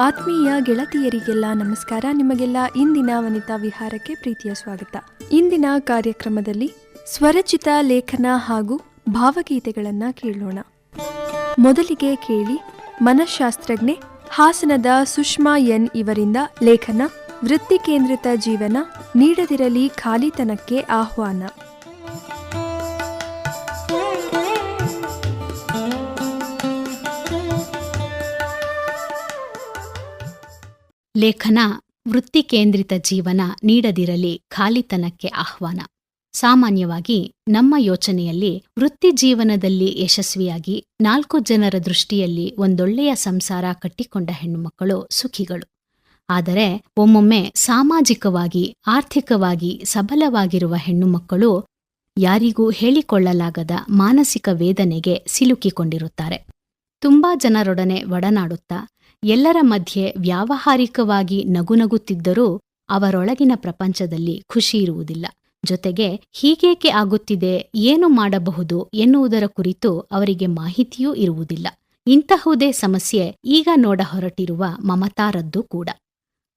ಆತ್ಮೀಯ ಗೆಳತಿಯರಿಗೆಲ್ಲ ನಮಸ್ಕಾರ. ನಿಮಗೆಲ್ಲ ಇಂದಿನ ವನಿತಾ ವಿಹಾರಕ್ಕೆ ಪ್ರೀತಿಯ ಸ್ವಾಗತ. ಇಂದಿನ ಕಾರ್ಯಕ್ರಮದಲ್ಲಿ ಸ್ವರಚಿತ ಲೇಖನ ಹಾಗೂ ಭಾವಗೀತೆಗಳನ್ನ ಕೇಳೋಣ. ಮೊದಲಿಗೆ ಕೇಳಿ, ಮನಃಶಾಸ್ತ್ರಜ್ಞೆ ಹಾಸನದ ಸುಷ್ಮಾ ಎನ್ ಇವರಿಂದ ಲೇಖನ ವೃತ್ತಿ ಕೇಂದ್ರಿತ ಜೀವನ, ನೀಡದಿರಲಿ ಖಾಲಿತನಕ್ಕೆ ಆಹ್ವಾನ. ಲೇಖನ ವೃತ್ತಿ ಕೇಂದ್ರಿತ ಜೀವನ ನೀಡದಿರಲಿ ಖಾಲಿತನಕ್ಕೆ ಆಹ್ವಾನ. ಸಾಮಾನ್ಯವಾಗಿ ನಮ್ಮ ಯೋಚನೆಯಲ್ಲಿ ವೃತ್ತಿ ಜೀವನದಲ್ಲಿ ಯಶಸ್ವಿಯಾಗಿ ನಾಲ್ಕು ಜನರ ದೃಷ್ಟಿಯಲ್ಲಿ ಒಂದೊಳ್ಳೆಯ ಸಂಸಾರ ಕಟ್ಟಿಕೊಂಡ ಹೆಣ್ಣುಮಕ್ಕಳು ಸುಖಿಗಳು. ಆದರೆ ಒಮ್ಮೊಮ್ಮೆ ಸಾಮಾಜಿಕವಾಗಿ, ಆರ್ಥಿಕವಾಗಿ ಸಬಲವಾಗಿರುವ ಹೆಣ್ಣುಮಕ್ಕಳು ಯಾರಿಗೂ ಹೇಳಿಕೊಳ್ಳಲಾಗದ ಮಾನಸಿಕ ವೇದನೆಗೆ ಸಿಲುಕಿಕೊಂಡಿರುತ್ತಾರೆ. ತುಂಬಾ ಜನರೊಡನೆ ಒಡನಾಡುತ್ತಾ ಎಲ್ಲರ ಮಧ್ಯೆ ವ್ಯಾವಹಾರಿಕವಾಗಿ ನಗುನಗುತ್ತಿದ್ದರೂ ಅವರೊಳಗಿನ ಪ್ರಪಂಚದಲ್ಲಿ ಖುಷಿ ಇರುವುದಿಲ್ಲ. ಜೊತೆಗೆ ಹೀಗೇಕೆ ಆಗುತ್ತಿದೆ, ಏನು ಮಾಡಬಹುದು ಎನ್ನುವುದರ ಕುರಿತು ಅವರಿಗೆ ಮಾಹಿತಿಯೂ ಇರುವುದಿಲ್ಲ. ಇಂತಹುದೇ ಸಮಸ್ಯೆ ಈಗ ನೋಡ ಹೊರಟಿರುವ ಮಮತಾರದ್ದು ಕೂಡ.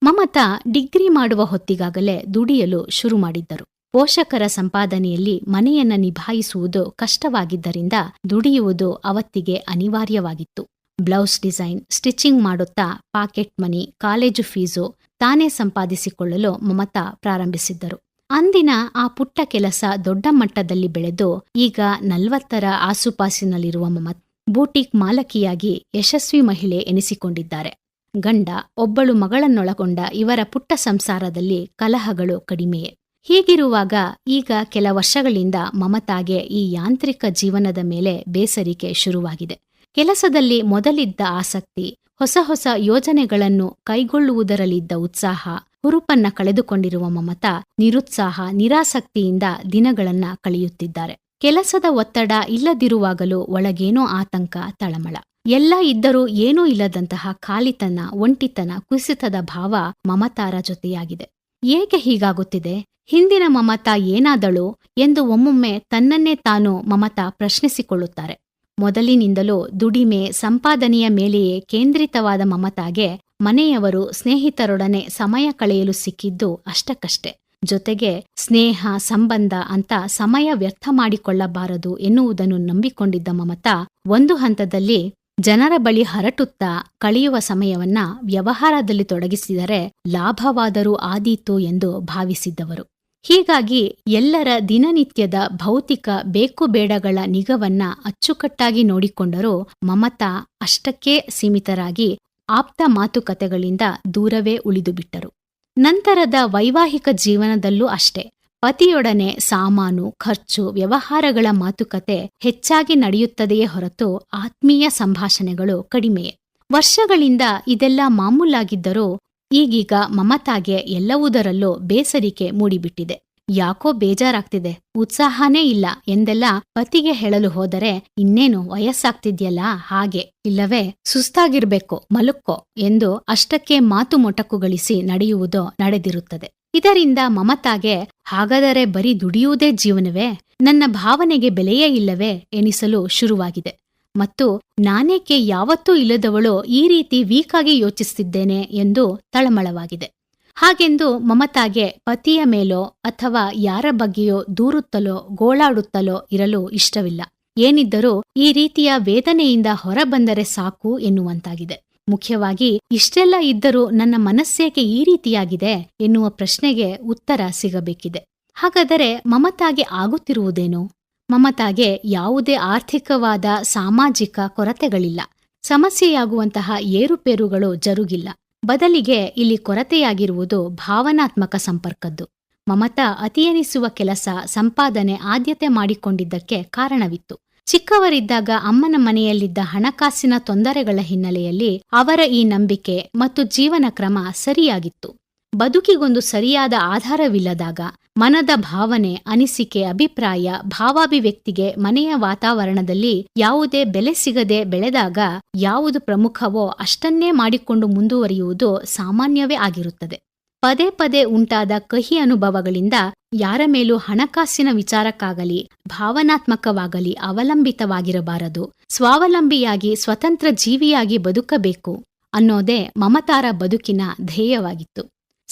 ಮಮತಾ ಡಿಗ್ರಿ ಮಾಡುವ ಹೊತ್ತಿಗಾಗಲೇ ದುಡಿಯಲು ಶುರು ಮಾಡಿದ್ದರು. ಪೋಷಕರ ಸಂಪಾದನೆಯಲ್ಲಿ ಮನೆಯನ್ನ ನಿಭಾಯಿಸುವುದು ಕಷ್ಟವಾಗಿದ್ದರಿಂದ ದುಡಿಯುವುದು ಅವತ್ತಿಗೆ ಅನಿವಾರ್ಯವಾಗಿತ್ತು. ಬ್ಲೌಸ್ ಡಿಸೈನ್, ಸ್ಟಿಚಿಂಗ್ ಮಾಡುತ್ತಾ ಪಾಕೆಟ್ ಮನಿ, ಕಾಲೇಜು ಫೀಸು ತಾನೇ ಸಂಪಾದಿಸಿಕೊಳ್ಳಲು ಮಮತಾ ಪ್ರಾರಂಭಿಸಿದ್ದರು. ಅಂದಿನ ಆ ಪುಟ್ಟ ಕೆಲಸ ದೊಡ್ಡ ಮಟ್ಟದಲ್ಲಿ ಬೆಳೆದು ಈಗ ನಲ್ವತ್ತರ ಆಸುಪಾಸಿನಲ್ಲಿರುವ ಮಮತ್ ಬೂಟಿಕ್ ಮಾಲಕಿಯಾಗಿ ಯಶಸ್ವಿ ಮಹಿಳೆ ಎನಿಸಿಕೊಂಡಿದ್ದಾರೆ. ಗಂಡ, ಒಬ್ಬಳು ಮಗಳನ್ನೊಳಗೊಂಡ ಇವರ ಪುಟ್ಟ ಸಂಸಾರದಲ್ಲಿ ಕಲಹಗಳು ಕಡಿಮೆಯೇ. ಹೀಗಿರುವಾಗ ಈಗ ಕೆಲ ವರ್ಷಗಳಿಂದ ಮಮತಾಗೆ ಈ ಯಾಂತ್ರಿಕ ಜೀವನದ ಮೇಲೆ ಬೇಸರಿಕೆ ಶುರುವಾಗಿದೆ. ಕೆಲಸದಲ್ಲಿ ಮೊದಲಿದ್ದ ಆಸಕ್ತಿ, ಹೊಸ ಹೊಸ ಯೋಜನೆಗಳನ್ನು ಕೈಗೊಳ್ಳುವುದರಲ್ಲಿದ್ದ ಉತ್ಸಾಹ, ಹುರುಪನ್ನ ಕಳೆದುಕೊಂಡಿರುವ ಮಮತಾ ನಿರುತ್ಸಾಹ, ನಿರಾಸಕ್ತಿಯಿಂದ ದಿನಗಳನ್ನ ಕಳೆಯುತ್ತಿದ್ದಾರೆ. ಕೆಲಸದ ಒತ್ತಡ ಇಲ್ಲದಿರುವಾಗಲೂ ಒಳಗೇನೋ ಆತಂಕ, ತಳಮಳ. ಎಲ್ಲ ಇದ್ದರೂ ಏನೂ ಇಲ್ಲದಂತಹ ಖಾಲಿತನ, ಒಂಟಿತನ, ಕುಸಿತದ ಭಾವ ಮಮತಾರ ಜೊತೆಯಾಗಿದೆ. ಏಕೆ ಹೀಗಾಗುತ್ತಿದೆ? ಹಿಂದಿನ ಮಮತಾ ಏನಾದಳು ಎಂದು ಒಮ್ಮೊಮ್ಮೆ ತನ್ನನ್ನೇ ತಾನು ಮಮತಾ ಪ್ರಶ್ನಿಸಿಕೊಳ್ಳುತ್ತಾರೆ. ಮೊದಲಿನಿಂದಲೂ ದುಡಿಮೆ ಸಂಪಾದನೆಯ ಮೇಲೆಯೇ ಕೇಂದ್ರಿತವಾದ ಮಮತಾಗೆ ಮನೆಯವರು ಸ್ನೇಹಿತರೊಡನೆ ಸಮಯ ಕಳೆಯಲು ಸಿಕ್ಕಿದ್ದು ಅಷ್ಟಕ್ಕಷ್ಟೆ. ಜೊತೆಗೆ ಸ್ನೇಹ, ಸಂಬಂಧ ಅಂತ ಸಮಯ ವ್ಯರ್ಥ ಮಾಡಿಕೊಳ್ಳಬಾರದು ಎನ್ನುವುದನ್ನು ನಂಬಿಕೊಂಡಿದ್ದ ಮಮತಾ ಒಂದು ಹಂತದಲ್ಲಿ ಜನರ ಬಳಿ ಹರಟುತ್ತಾ ಕಳೆಯುವ ಸಮಯವನ್ನ ವ್ಯವಹಾರದಲ್ಲಿ ತೊಡಗಿಸಿದರೆ ಲಾಭವಾದರೂ ಆದೀತು ಎಂದು ಭಾವಿಸಿದ್ದವರು. ಹೀಗಾಗಿ ಎಲ್ಲರ ದಿನನಿತ್ಯದ ಭೌತಿಕ ಬೇಕು ಬೇಡಗಳ ನಿಗವನ್ನ ಅಚ್ಚುಕಟ್ಟಾಗಿ ನೋಡಿಕೊಂಡರೂ ಮಮತಾ ಅಷ್ಟಕ್ಕೇ ಸೀಮಿತರಾಗಿ ಆಪ್ತ ಮಾತುಕತೆಗಳಿಂದ ದೂರವೇ ಉಳಿದುಬಿಟ್ಟರು ನಂತರದ ವೈವಾಹಿಕ ಜೀವನದಲ್ಲೂ ಅಷ್ಟೇ. ಪತಿಯೊಡನೆ ಸಾಮಾನು, ಖರ್ಚು, ವ್ಯವಹಾರಗಳ ಮಾತುಕತೆ ಹೆಚ್ಚಾಗಿ ನಡೆಯುತ್ತದೆಯೇ ಹೊರತು ಆತ್ಮೀಯ ಸಂಭಾಷಣೆಗಳು ಕಡಿಮೆಯೇ. ವರ್ಷಗಳಿಂದ ಇದೆಲ್ಲ ಮಾಮೂಲಾಗಿದ್ದರೂ ಈಗೀಗ ಮಮತಾಗೆ ಎಲ್ಲವುದರಲ್ಲೂ ಬೇಸರಿಕೆ ಮೂಡಿಬಿಟ್ಟಿದೆ. ಯಾಕೋ ಬೇಜಾರಾಗ್ತಿದೆ. ಉತ್ಸಾಹನೇ ಇಲ್ಲ ಎಂದೆಲ್ಲ ಪತಿಗೆ ಹೇಳಲು ಹೋದರೆ, ಇನ್ನೇನು ವಯಸ್ಸಾಗ್ತಿದ್ಯಲ್ಲ ಹಾಗೆ. ಇಲ್ಲವೇ, ಸುಸ್ತಾಗಿರ್ಬೇಕು ಮಲುಕ್ಕೋ ಎಂದು ಅಷ್ಟಕ್ಕೆ ಮಾತು ಮೊಟಕುಗಳಿಸಿ ನಡೆಯುವುದು ನಡೆದಿರುತ್ತದೆ. ಇದರಿಂದ ಮಮತಾಗೆ, ಹಾಗಾದರೆ ಬರೀ ದುಡಿಯುವುದೇ ಜೀವನವೇ? ನನ್ನ ಭಾವನೆಗೆ ಬೆಲೆಯೇ ಇಲ್ಲವೇ? ಎನಿಸಲು ಶುರುವಾಗಿದೆ. ಮತ್ತು ನಾನೇಕೆ ಯಾವತ್ತೂ ಇಲ್ಲದವಳೋ ಈ ರೀತಿ ವೀಕಾಗಿ ಯೋಚಿಸುತ್ತಿದ್ದೇನೆ ಎಂದು ತಳಮಳವಾಗಿದೆ. ಹಾಗೆಂದು ಮಮತಾಗೆ ಪತಿಯ ಮೇಲೋ ಅಥವಾ ಯಾರ ಬಗ್ಗೆಯೋ ದೂರುತ್ತಲೋ ಗೋಳಾಡುತ್ತಲೋ ಇರಲು ಇಷ್ಟವಿಲ್ಲ. ಏನಿದ್ದರೂ ಈ ರೀತಿಯ ವೇದನೆಯಿಂದ ಹೊರಬಂದರೆ ಸಾಕು ಎನ್ನುವಂತಾಗಿದೆ. ಮುಖ್ಯವಾಗಿ ಇಷ್ಟೆಲ್ಲ ಇದ್ದರೂ ನನ್ನ ಮನಸ್ಸೇಕೆ ಈ ರೀತಿಯಾಗಿದೆ ಎನ್ನುವ ಪ್ರಶ್ನೆಗೆ ಉತ್ತರ ಸಿಗಬೇಕಿದೆ. ಹಾಗಾದರೆ ಮಮತಾಗೆ ಆಗುತ್ತಿರುವುದೇನು? ಮಮತಾಗೆ ಯಾವುದೇ ಆರ್ಥಿಕವಾದ ಸಾಮಾಜಿಕ ಕೊರತೆಗಳಿಲ್ಲ. ಸಮಸ್ಯೆಯಾಗುವಂತಹ ಏರುಪೇರುಗಳು ಜರುಗಿಲ್ಲ. ಬದಲಿಗೆ ಇಲ್ಲಿ ಕೊರತೆಯಾಗಿರುವುದು ಭಾವನಾತ್ಮಕ ಸಂಪರ್ಕದ್ದು. ಮಮತಾ ಅತಿಯೆನಿಸುವ ಕೆಲಸ ಸಂಪಾದನೆ ಆದ್ಯತೆ ಮಾಡಿಕೊಂಡಿದ್ದಕ್ಕೆ ಕಾರಣವಿತ್ತು. ಚಿಕ್ಕವರಿದ್ದಾಗ ಅಮ್ಮನ ಮನೆಯಲ್ಲಿದ್ದ ಹಣಕಾಸಿನ ತೊಂದರೆಗಳ ಹಿನ್ನೆಲೆಯಲ್ಲಿ ಅವರ ಈ ನಂಬಿಕೆ ಮತ್ತು ಜೀವನ ಕ್ರಮ ಸರಿಯಾಗಿತ್ತು. ಬದುಕಿಗೊಂದು ಸರಿಯಾದ ಆಧಾರವಿಲ್ಲದಾಗ ಮನದ ಭಾವನೆ, ಅನಿಸಿಕೆ, ಅಭಿಪ್ರಾಯ, ಭಾವಾಭಿವ್ಯಕ್ತಿಗೆ ಮನೆಯ ವಾತಾವರಣದಲ್ಲಿ ಯಾವುದೇ ಬೆಲೆ ಸಿಗದೆ ಬೆಳೆದಾಗ ಯಾವುದು ಪ್ರಮುಖವೋ ಅಷ್ಟನ್ನೇ ಮಾಡಿಕೊಂಡು ಮುಂದುವರಿಯುವುದು ಸಾಮಾನ್ಯವೇ ಆಗಿರುತ್ತದೆ. ಪದೇ ಪದೇ ಉಂಟಾದ ಕಹಿ ಅನುಭವಗಳಿಂದ ಯಾರ ಮೇಲೂ ಹಣಕಾಸಿನ ವಿಚಾರಕ್ಕಾಗಲಿ, ಭಾವನಾತ್ಮಕವಾಗಲಿ ಅವಲಂಬಿತವಾಗಿರಬಾರದು. ಸ್ವಾವಲಂಬಿಯಾಗಿ, ಸ್ವತಂತ್ರ ಜೀವಿಯಾಗಿ ಬದುಕಬೇಕು ಅನ್ನೋದೇ ಮಮತಾರ ಬದುಕಿನ ಧ್ಯೇಯವಾಗಿತ್ತು.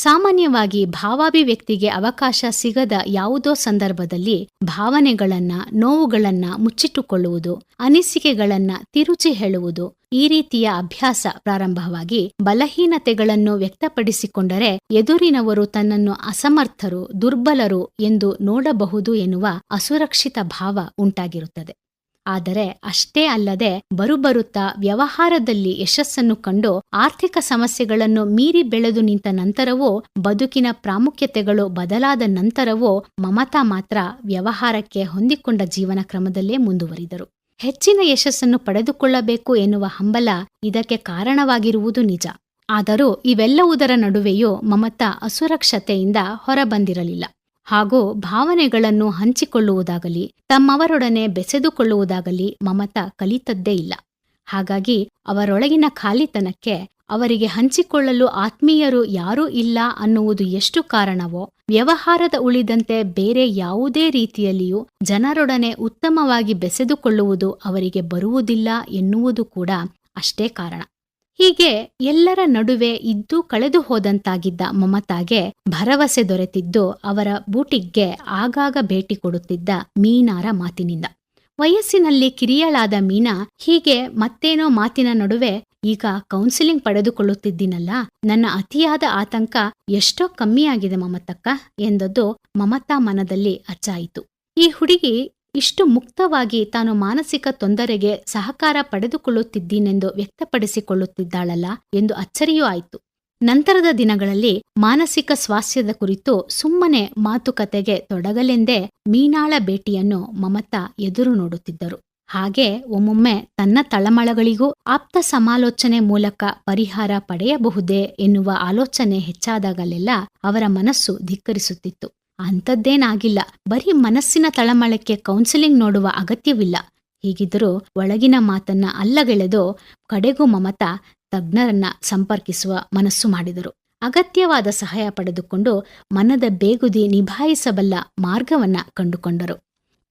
ಸಾಮಾನ್ಯವಾಗಿ ಭಾವಾಭಿವ್ಯಕ್ತಿಗೆ ಅವಕಾಶ ಸಿಗದ ಯಾವುದೋ ಸಂದರ್ಭದಲ್ಲಿ ಭಾವನೆಗಳನ್ನ, ನೋವುಗಳನ್ನ ಮುಚ್ಚಿಟ್ಟುಕೊಳ್ಳುವುದು, ಅನಿಸಿಕೆಗಳನ್ನ ತಿರುಚಿ ಹೇಳುವುದು ಈ ರೀತಿಯ ಅಭ್ಯಾಸ ಪ್ರಾರಂಭವಾಗಿ ಬಲಹೀನತೆಗಳನ್ನು ವ್ಯಕ್ತಪಡಿಸಿಕೊಂಡರೆ ಎದುರಿನವರು ತನ್ನನ್ನು ಅಸಮರ್ಥರು, ದುರ್ಬಲರು ಎಂದು ನೋಡಬಹುದು ಎನ್ನುವ ಅಸುರಕ್ಷಿತ ಭಾವ ಉಂಟಾಗಿರುತ್ತದೆ. ಆದರೆ ಅಷ್ಟೇ ಅಲ್ಲದೆ ಬರುಬರುತ್ತಾ ವ್ಯವಹಾರದಲ್ಲಿ ಯಶಸ್ಸನ್ನು ಕಂಡು ಆರ್ಥಿಕ ಸಮಸ್ಯೆಗಳನ್ನು ಮೀರಿ ಬೆಳೆದು ನಿಂತ ನಂತರವೂ ಬದುಕಿನ ಪ್ರಾಮುಖ್ಯತೆಗಳು ಬದಲಾದ ನಂತರವೂ ಮಮತಾ ಮಾತ್ರ ವ್ಯವಹಾರಕ್ಕೆ ಹೊಂದಿಕೊಂಡ ಜೀವನ ಕ್ರಮದಲ್ಲೇ ಮುಂದುವರಿದರು. ಹೆಚ್ಚಿನ ಯಶಸ್ಸನ್ನು ಪಡೆದುಕೊಳ್ಳಬೇಕು ಎನ್ನುವ ಹಂಬಲ ಇದಕ್ಕೆ ಕಾರಣವಾಗಿರುವುದು ನಿಜ. ಆದರೂ ಇವೆಲ್ಲವುದರ ನಡುವೆಯೂ ಮಮತಾ ಅಸುರಕ್ಷತೆಯಿಂದ ಹೊರಬಂದಿರಲಿಲ್ಲ. ಹಾಗೂ ಭಾವನೆಗಳನ್ನು ಹಂಚಿಕೊಳ್ಳುವುದಾಗಲಿ, ತಮ್ಮವರೊಡನೆ ಬೆಸೆದುಕೊಳ್ಳುವುದಾಗಲಿ ಮಮತಾ ಕಲಿತದ್ದೇ ಇಲ್ಲ. ಹಾಗಾಗಿ ಅವರೊಳಗಿನ ಖಾಲಿತನಕ್ಕೆ ಅವರಿಗೆ ಹಂಚಿಕೊಳ್ಳಲು ಆತ್ಮೀಯರು ಯಾರೂ ಇಲ್ಲ ಅನ್ನುವುದು ಎಷ್ಟು ಕಾರಣವೋ, ವ್ಯವಹಾರದ ಉಳಿದಂತೆ ಬೇರೆ ಯಾವುದೇ ರೀತಿಯಲ್ಲಿಯೂ ಜನರೊಡನೆ ಉತ್ತಮವಾಗಿ ಬೆಸೆದುಕೊಳ್ಳುವುದು ಅವರಿಗೆ ಬರುವುದಿಲ್ಲ ಎನ್ನುವುದು ಕೂಡ ಅಷ್ಟೇ ಕಾರಣ. ಹೀಗೆ ಎಲ್ಲರ ನಡುವೆ ಇದ್ದು ಕಳೆದು ಹೋದಂತಾಗಿದ್ದ ಮಮತಾಗೆ ಭರವಸೆ ದೊರೆತಿದ್ದು ಅವರ ಬೂಟಿಗ್ಗೆ ಆಗಾಗ ಭೇಟಿ ಕೊಡುತ್ತಿದ್ದ ಮೀನಾರ ಮಾತಿನಿಂದ. ವಯಸ್ಸಿನಲ್ಲಿ ಕಿರಿಯಳಾದ ಮೀನಾ ಹೀಗೆ ಮತ್ತೇನೋ ಮಾತಿನ ನಡುವೆ ಈಗ ಕೌನ್ಸಿಲಿಂಗ್ ಪಡೆದುಕೊಳ್ಳುತ್ತಿದ್ದೀನಲ್ಲ, ನನ್ನ ಅತಿಯಾದ ಆತಂಕ ಎಷ್ಟೋ ಕಮ್ಮಿಯಾಗಿದೆ ಮಮತಕ್ಕ ಎಂದದ್ದು ಮಮತಾ ಮನದಲ್ಲಿ ಅಚ್ಚಾಯಿತು. ಈ ಹುಡುಗಿ ಇಷ್ಟು ಮುಕ್ತವಾಗಿ ತಾನು ಮಾನಸಿಕ ತೊಂದರೆಗೆ ಸಹಕಾರ ಪಡೆದುಕೊಳ್ಳುತ್ತಿದ್ದೀನೆಂದು ವ್ಯಕ್ತಪಡಿಸಿಕೊಳ್ಳುತ್ತಿದ್ದಾಳಲ್ಲ ಎಂದು ಅಚ್ಚರಿಯೂ ಆಯಿತು. ನಂತರದ ದಿನಗಳಲ್ಲಿ ಮಾನಸಿಕ ಸ್ವಾಸ್ಥ್ಯದ ಕುರಿತು ಸುಮ್ಮನೆ ಮಾತುಕತೆಗೆ ತೊಡಗಲೆಂದೇ ಮೀನಾಳ ಭೇಟಿಯನ್ನು ಮಮತಾ ಎದುರು ನೋಡುತ್ತಿದ್ದರು. ಹಾಗೆ ಒಮ್ಮೊಮ್ಮೆ ತನ್ನ ತಳಮಳಗಳಿಗೂ ಆಪ್ತ ಸಮಾಲೋಚನೆ ಮೂಲಕ ಪರಿಹಾರ ಪಡೆಯಬಹುದೇ ಎನ್ನುವ ಆಲೋಚನೆ ಹೆಚ್ಚಾದಾಗಲೆಲ್ಲ ಅವರ ಮನಸ್ಸು ಧಿಕ್ಕರಿಸುತ್ತಿತ್ತು. ಅಂಥದ್ದೇನಾಗಿಲ್ಲ. ಬರೀ ಮನಸ್ಸಿನ ತಳಮಳಕ್ಕೆ ಕೌನ್ಸಿಲಿಂಗ್ ನೋಡುವ ಅಗತ್ಯವಿಲ್ಲ. ಹೀಗಿದ್ದರೂ ಒಳಗಿನ ಮಾತನ್ನ ಅಲ್ಲಗೆಳೆದು ಕಡೆಗೂ ಮಮತಾ ತಜ್ಞರನ್ನ ಸಂಪರ್ಕಿಸುವ ಮನಸ್ಸು ಮಾಡಿದರು. ಅಗತ್ಯವಾದ ಸಹಾಯ ಪಡೆದುಕೊಂಡು ಮನದ ಬೇಗುದಿ ನಿಭಾಯಿಸಬಲ್ಲ ಮಾರ್ಗವನ್ನ ಕಂಡುಕೊಂಡರು.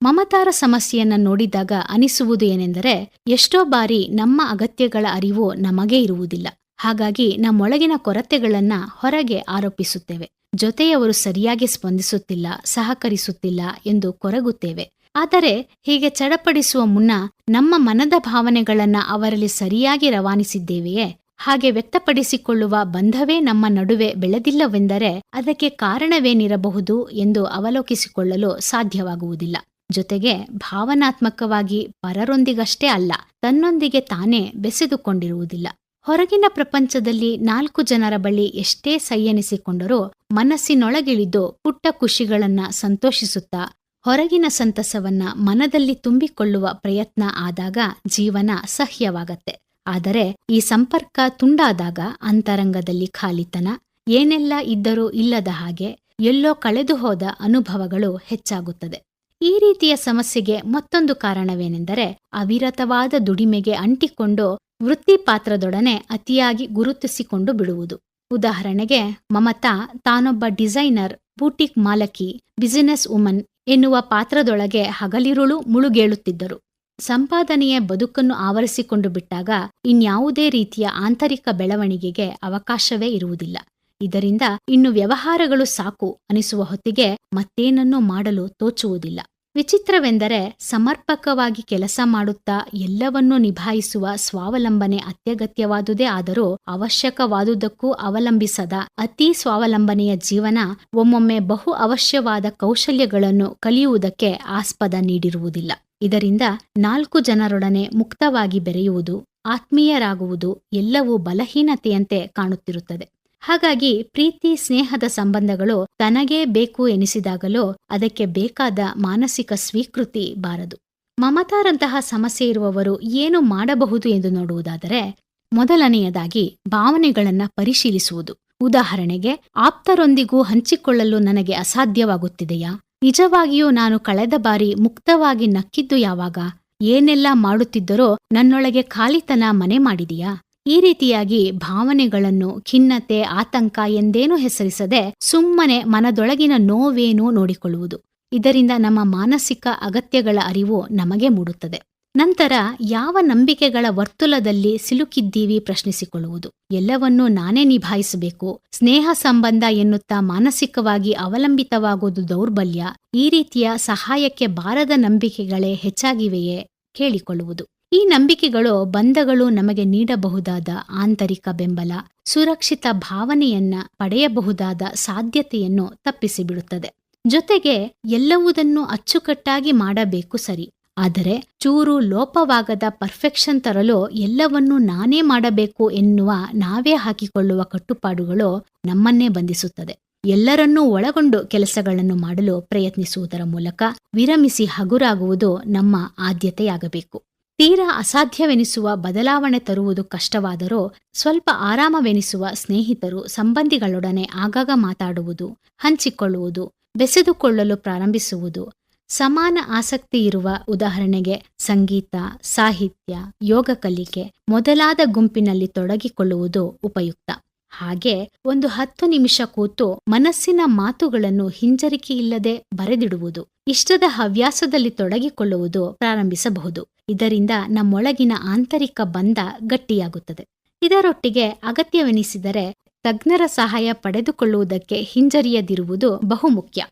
ಮಮತಾರ ಸಮಸ್ಯೆಯನ್ನ ನೋಡಿದಾಗ ಅನಿಸುವುದು ಏನೆಂದರೆ, ಎಷ್ಟೋ ಬಾರಿ ನಮ್ಮ ಅಗತ್ಯಗಳ ಅರಿವು ನಮಗೇ ಇರುವುದಿಲ್ಲ. ಹಾಗಾಗಿ ನಮ್ಮೊಳಗಿನ ಕೊರತೆಗಳನ್ನ ಹೊರಗೆ ಆರೋಪಿಸುತ್ತೇವೆ. ಜೊತೆಯವರು ಸರಿಯಾಗಿ ಸ್ಪಂದಿಸುತ್ತಿಲ್ಲ, ಸಹಕರಿಸುತ್ತಿಲ್ಲ ಎಂದು ಕೊರಗುತ್ತೇವೆ. ಆದರೆ ಹೀಗೆ ಚಡಪಡಿಸುವ ಮುನ್ನ ನಮ್ಮ ಮನದ ಭಾವನೆಗಳನ್ನ ಅವರಲ್ಲಿ ಸರಿಯಾಗಿ ರವಾನಿಸಿದ್ದೇವೆಯೇ? ಹಾಗೆ ವ್ಯಕ್ತಪಡಿಸಿಕೊಳ್ಳುವ ಬಂಧವೇ ನಮ್ಮ ನಡುವೆ ಬೆಳೆದಿಲ್ಲವೆಂದರೆ ಅದಕ್ಕೆ ಕಾರಣವೇನಿರಬಹುದು ಎಂದು ಅವಲೋಕಿಸಿಕೊಳ್ಳಲು ಸಾಧ್ಯವಾಗುವುದಿಲ್ಲ. ಜೊತೆಗೆ ಭಾವನಾತ್ಮಕವಾಗಿ ಪರರೊಂದಿಗಷ್ಟೇ ಅಲ್ಲ, ತನ್ನೊಂದಿಗೆ ತಾನೇ ಬೆಸೆದುಕೊಂಡಿರುವುದಿಲ್ಲ. ಹೊರಗಿನ ಪ್ರಪಂಚದಲ್ಲಿ ನಾಲ್ಕು ಜನರ ಬಳಿ ಎಷ್ಟೇ ಸಂಯನಿಸಿಕೊಂಡರೂ ಮನಸ್ಸಿನೊಳಗಿಳಿದು ಪುಟ್ಟ ಖುಷಿಗಳನ್ನ ಸಂತೋಷಿಸುತ್ತಾ ಹೊರಗಿನ ಸಂತಸವನ್ನ ಮನದಲ್ಲಿ ತುಂಬಿಕೊಳ್ಳುವ ಪ್ರಯತ್ನ ಆದಾಗ ಜೀವನ ಸಹ್ಯವಾಗತ್ತೆ. ಆದರೆ ಈ ಸಂಪರ್ಕ ತುಂಡಾದಾಗ ಅಂತರಂಗದಲ್ಲಿ ಖಾಲಿತನ, ಏನೆಲ್ಲ ಇದ್ದರೂ ಇಲ್ಲದ ಹಾಗೆ ಎಲ್ಲೋ ಕಳೆದು ಹೋದ ಅನುಭವಗಳು ಹೆಚ್ಚಾಗುತ್ತದೆ. ಈ ರೀತಿಯ ಸಮಸ್ಯೆಗೆ ಮತ್ತೊಂದು ಕಾರಣವೇನೆಂದರೆ ಅವಿರತವಾದ ದುಡಿಮೆಗೆ ಅಂಟಿಕೊಂಡು ವೃತ್ತಿಪಾತ್ರದೊಡನೆ ಅತಿಯಾಗಿ ಗುರುತಿಸಿಕೊಂಡು ಬಿಡುವುದು. ಉದಾಹರಣೆಗೆ, ಮಮತಾ ತಾನೊಬ್ಬ ಡಿಸೈನರ್, ಬೂಟಿಕ್ ಮಾಲಕಿ, ಬಿಸಿನೆಸ್ ವುಮನ್ ಎನ್ನುವ ಪಾತ್ರದೊಳಗೆ ಹಗಲಿರುಳು ಮುಳುಗೇಳುತ್ತಿದ್ದರು. ಸಂಪಾದನೆಯ ಬದುಕನ್ನು ಆವರಿಸಿಕೊಂಡು ಬಿಟ್ಟಾಗ ಇನ್ಯಾವುದೇ ರೀತಿಯ ಆಂತರಿಕ ಬೆಳವಣಿಗೆಗೆ ಅವಕಾಶವೇ ಇರುವುದಿಲ್ಲ. ಇದರಿಂದ ಇನ್ನು ವ್ಯವಹಾರಗಳು ಸಾಕು ಅನಿಸುವ ಹೊತ್ತಿಗೆ ಮತ್ತೇನನ್ನೂ ಮಾಡಲು ತೋಚುವುದಿಲ್ಲ. ವಿಚಿತ್ರವೆಂದರೆ ಸಮರ್ಪಕವಾಗಿ ಕೆಲಸ ಮಾಡುತ್ತಾ ಎಲ್ಲವನ್ನೂ ನಿಭಾಯಿಸುವ ಸ್ವಾವಲಂಬನೆ ಅತ್ಯಗತ್ಯವಾದುದೇ ಆದರೂ ಅವಶ್ಯಕವಾದುದಕ್ಕೂ ಅವಲಂಬಿಸದ ಅತಿ ಸ್ವಾವಲಂಬನೆಯ ಜೀವನ ಒಮ್ಮೊಮ್ಮೆ ಬಹು ಅವಶ್ಯವಾದ ಕೌಶಲ್ಯಗಳನ್ನು ಕಲಿಯುವುದಕ್ಕೆ ಆಸ್ಪದ ನೀಡಿರುವುದಿಲ್ಲ. ಇದರಿಂದ ನಾಲ್ಕು ಜನರೊಡನೆ ಮುಕ್ತವಾಗಿ ಬೆರೆಯುವುದು, ಆತ್ಮೀಯರಾಗುವುದು ಎಲ್ಲವೂ ಬಲಹೀನತೆಯಂತೆ ಕಾಣುತ್ತಿರುತ್ತದೆ. ಹಾಗಾಗಿ ಪ್ರೀತಿ, ಸ್ನೇಹದ ಸಂಬಂಧಗಳು ತನಗೇ ಬೇಕು ಎನಿಸಿದಾಗಲೂ ಅದಕ್ಕೆ ಬೇಕಾದ ಮಾನಸಿಕ ಸ್ವೀಕೃತಿ ಬಾರದು. ಮಮತಾರಂತಹ ಸಮಸ್ಯೆ ಇರುವವರು ಏನು ಮಾಡಬಹುದು ಎಂದು ನೋಡುವುದಾದರೆ, ಮೊದಲನೆಯದಾಗಿ ಭಾವನೆಗಳನ್ನು ಪರಿಶೀಲಿಸುವುದು. ಉದಾಹರಣೆಗೆ, ಆಪ್ತರೊಂದಿಗೂ ಹಂಚಿಕೊಳ್ಳಲು ನನಗೆ ಅಸಾಧ್ಯವಾಗುತ್ತಿದೆಯಾ? ನಿಜವಾಗಿಯೂ ನಾನು ಕಳೆದ ಬಾರಿ ಮುಕ್ತವಾಗಿ ನಕ್ಕಿದ್ದು ಯಾವಾಗ? ಏನೆಲ್ಲ ಮಾಡುತ್ತಿದ್ದರೋ ನನ್ನೊಳಗೆ ಖಾಲಿತನ ಮನೆ ಮಾಡಿದೆಯಾ? ಈ ರೀತಿಯಾಗಿ ಭಾವನೆಗಳನ್ನು, ಖಿನ್ನತೆ, ಆತಂಕ ಎಂದೇನೂ ಹೆಸರಿಸದೆ ಸುಮ್ಮನೆ ಮನದೊಳಗಿನ ನೋವೇನು ನೋಡಿಕೊಳ್ಳುವುದು. ಇದರಿಂದ ನಮ್ಮ ಮಾನಸಿಕ ಅಗತ್ಯಗಳ ಅರಿವು ನಮಗೆ ಮೂಡುತ್ತದೆ. ನಂತರ ಯಾವ ನಂಬಿಕೆಗಳ ವರ್ತುಲದಲ್ಲಿ ಸಿಲುಕಿದ್ದೀವಿ ಪ್ರಶ್ನಿಸಿಕೊಳ್ಳುವುದು. ಎಲ್ಲವನ್ನೂ ನಾನೇ ನಿಭಾಯಿಸಬೇಕು. ಸ್ನೇಹ ಸಂಬಂಧ ಎನ್ನುತ್ತಾ ಮಾನಸಿಕವಾಗಿ ಅವಲಂಬಿತವಾಗುವುದು ದೌರ್ಬಲ್ಯ. ಈ ರೀತಿಯ ಸಹಾಯಕ್ಕೆ ಬಾರದ ನಂಬಿಕೆಗಳೇ ಹೆಚ್ಚಾಗಿವೆಯೇ? ಕೇಳಿಕೊಳ್ಳುವುದು. ಈ ನಂಬಿಕೆಗಳು ಬಂಧಗಳು ನಮಗೆ ನೀಡಬಹುದಾದ ಆಂತರಿಕ ಬೆಂಬಲ, ಸುರಕ್ಷಿತ ಭಾವನೆಯನ್ನ ಪಡೆಯಬಹುದಾದ ಸಾಧ್ಯತೆಯನ್ನು ತಪ್ಪಿಸಿಬಿಡುತ್ತದೆ. ಜೊತೆಗೆ ಎಲ್ಲವುದನ್ನು ಅಚ್ಚುಕಟ್ಟಾಗಿ ಮಾಡಬೇಕು ಸರಿ, ಆದರೆ ಚೂರು ಲೋಪವಾಗದ ಪರ್ಫೆಕ್ಷನ್ ತರಲು ಎಲ್ಲವನ್ನೂ ನಾನೇ ಮಾಡಬೇಕು ಎನ್ನುವ ನಾವೇ ಹಾಕಿಕೊಳ್ಳುವ ಕಟ್ಟುಪಾಡುಗಳು ನಮ್ಮನ್ನೇ ಬಂಧಿಸುತ್ತದೆ. ಎಲ್ಲರನ್ನೂ ಒಳಗೊಂಡು ಕೆಲಸಗಳನ್ನು ಮಾಡಲು ಪ್ರಯತ್ನಿಸುವುದರ ಮೂಲಕ ವಿರಮಿಸಿ ಹಗುರಾಗುವುದು ನಮ್ಮ ಆದ್ಯತೆಯಾಗಬೇಕು. ತೀರಾ ಅಸಾಧ್ಯವೆನಿಸುವ ಬದಲಾವಣೆ ತರುವುದು ಕಷ್ಟವಾದರೂ ಸ್ವಲ್ಪ ಆರಾಮವೆನಿಸುವ ಸ್ನೇಹಿತರು ಸಂಬಂಧಿಗಳೊಡನೆ ಆಗಾಗ ಮಾತಾಡುವುದು, ಹಂಚಿಕೊಳ್ಳುವುದು, ಬೆಸೆದುಕೊಳ್ಳಲು ಪ್ರಾರಂಭಿಸುವುದು, ಸಮಾನ ಆಸಕ್ತಿ ಇರುವ ಉದಾಹರಣೆಗೆ ಸಂಗೀತ, ಸಾಹಿತ್ಯ, ಯೋಗ ಕಲಿಕೆ ಮೊದಲಾದ ಗುಂಪಿನಲ್ಲಿ ತೊಡಗಿಕೊಳ್ಳುವುದು ಉಪಯುಕ್ತ. ಹಾಗೆ ಒಂದು ಹತ್ತು ನಿಮಿಷ ಕೂತು ಮನಸ್ಸಿನ ಮಾತುಗಳನ್ನು ಹಿಂಜರಿಕೆಯಿಲ್ಲದೆ ಬರೆದಿಡುವುದು ಇಷ್ಟದ ಹವ್ಯಾಸದಲ್ಲಿ ತೊಡಗಿಕೊಳ್ಳುವುದು ಪ್ರಾರಂಭಿಸಬಹುದು. ಇದರಿಂದ ನಮ್ಮೊಳಗಿನ ಆಂತರಿಕ ಬಂಧ ಗಟ್ಟಿಯಾಗುತ್ತದೆ. ಇದರೊಟ್ಟಿಗೆ ಅಗತ್ಯವೆನಿಸಿದರೆ ತಜ್ಞರ ಸಹಾಯ ಪಡೆದುಕೊಳ್ಳುವುದಕ್ಕೆ ಹಿಂಜರಿಯದಿರುವುದು ಬಹುಮುಖ್ಯ.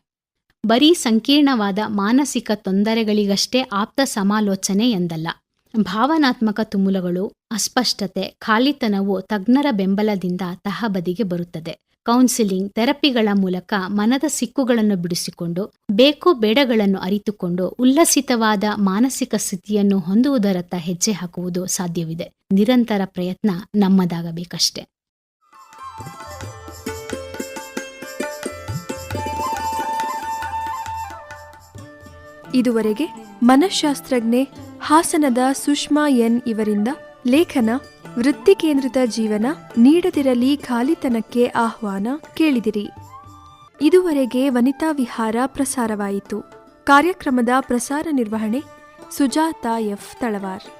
ಬರೀ ಸಂಕೀರ್ಣವಾದ ಮಾನಸಿಕ ತೊಂದರೆಗಳಿಗಷ್ಟೇ ಆಪ್ತ ಸಮಾಲೋಚನೆ ಎಂದಲ್ಲ. ಭಾವನಾತ್ಮಕ ತುಮುಲಗಳು, ಅಸ್ಪಷ್ಟತೆ, ಖಾಲಿತನವು ತಜ್ಞರ ಬೆಂಬಲದಿಂದ ತಹಬದಿಗೆ ಬರುತ್ತದೆ. ಕೌನ್ಸಿಲಿಂಗ್ ಥೆರಪಿಗಳ ಮೂಲಕ ಮನದ ಸಿಕ್ಕುಗಳನ್ನು ಬಿಡಿಸಿಕೊಂಡು, ಬೇಕು ಬೇಡಗಳನ್ನು ಅರಿತುಕೊಂಡು, ಉಲ್ಲಸಿತವಾದ ಮಾನಸಿಕ ಸ್ಥಿತಿಯನ್ನು ಹೊಂದುವುದರತ್ತ ಹೆಜ್ಜೆ ಹಾಕುವುದು ಸಾಧ್ಯವಿದೆ. ನಿರಂತರ ಪ್ರಯತ್ನ ನಮ್ಮದಾಗಬೇಕಷ್ಟೆ. ಇದುವರೆಗೆ ಮನಃಶಾಸ್ತ್ರಜ್ಞೆ ಹಾಸನದ ಸುಷ್ಮಾ ಎನ್ ಇವರಿಂದ ಲೇಖನ ವೃತ್ತಿ ಕೇಂದ್ರಿತ ಜೀವನ ನೀಡದಿರಲಿ ಖಾಲಿತನಕ್ಕೆ ಆಹ್ವಾನ ಕೇಳಿದಿರಿ. ಇದುವರೆಗೆ ವನಿತಾ ವಿಹಾರ ಪ್ರಸಾರವಾಯಿತು. ಕಾರ್ಯಕ್ರಮದ ಪ್ರಸಾರ ನಿರ್ವಹಣೆ Sujata F. Talawar.